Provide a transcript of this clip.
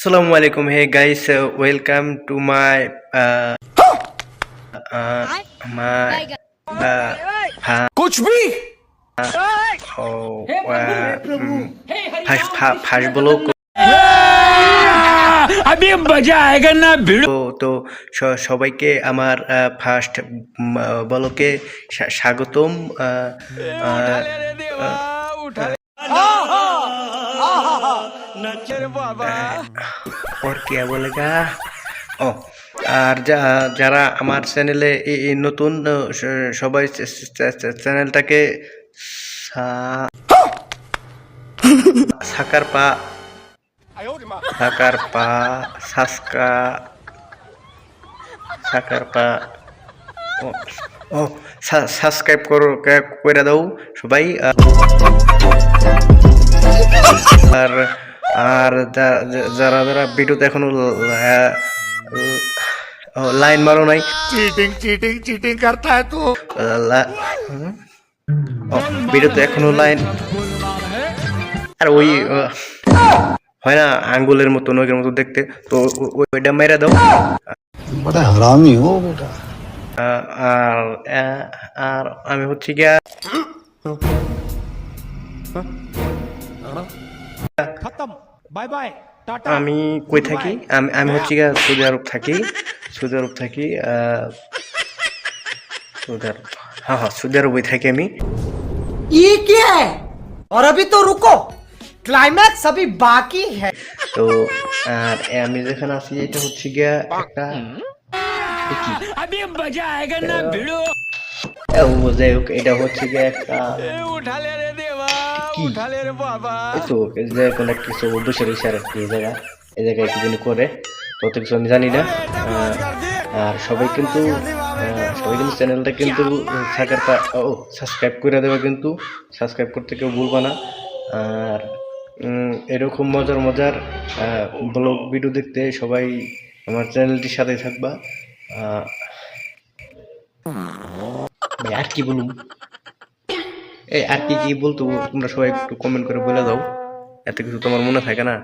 আসসালামু আলাইকুম hey guys welcome to my my first blog আমি মজা আয়েগা না ভিড় তো সবাইকে আমার uh, ফার্স্ট uh, বলকে স্বাগতম uh, বাবা। হ্যাঁ, और क्या बोलेगा ও আর যা- যারা আমার চ্যানেলে এই- এই নতুন আহ, স- সবাই চ- চ- চ- চ্যানেলটাকে সা- সাকার পা সাকার পা সাসকা সাকার পা ও ও সাবস্ক্রাইব করো কে- করে দাও সবাই আহ, আর আর যারা যারা ভিডিওতে এখনও লাইন মারো নাই। চিটিং চিটিং চিটিং করতা হ্যায় তো। ভিডিওতে এখনও লাইন। আর ওই হয় না আঙ্গুলের মতো নগের মতো দেখতে। তো ওইটা মেরে দাও। বড় হারামি ও বেটা। আর আর আমি হচ্ছে গিয়া खत्म बाय बाय टाटा আমি কই থাকি আমি আমি হচ্ছে গিয়া সৌদি আরব থাকি সৌদি আরব থাকি আহ, সৌদি আরব হ্যাঁ হ্যাঁ সৌদি আরবই থাকি আমি ये क्या है और अभी तो रुको क्लाइमैक्स अभी बाकी है তো আর আমি যেখানে আছি এটা হচ্ছে গিয়া একটা কি? अभी मजा आएगा ना भिड़ो এ, ও যাই হোক এটা হচ্ছে গিয়া একটা उठा ले रे देवा কি? তো এই যে এখন একটা কিছু অভ্যাসের ইশারা এই জায়গা এই জায়গায় কিছু করে তত কিছু আমি জানি না। আর সবাই কিন্তু সবাই কিন্তু চ্যানেলটা কিন্তু থাকার ও সাবস্ক্রাইব করে দেবে কিন্তু সাবস্ক্রাইব করতে কেউ ভুলবে না। আর এরকম মজার মজার ব্লগ ভিডিও দেখতে সবাই আমার চ্যানেলটির সাথে থাকবা। আর কি বলুন এই আর কি কি বলতো তোমরা সবাই একটু কমেন্ট করে বলে দাও। এত কিছু তোমার মনে থাকে না?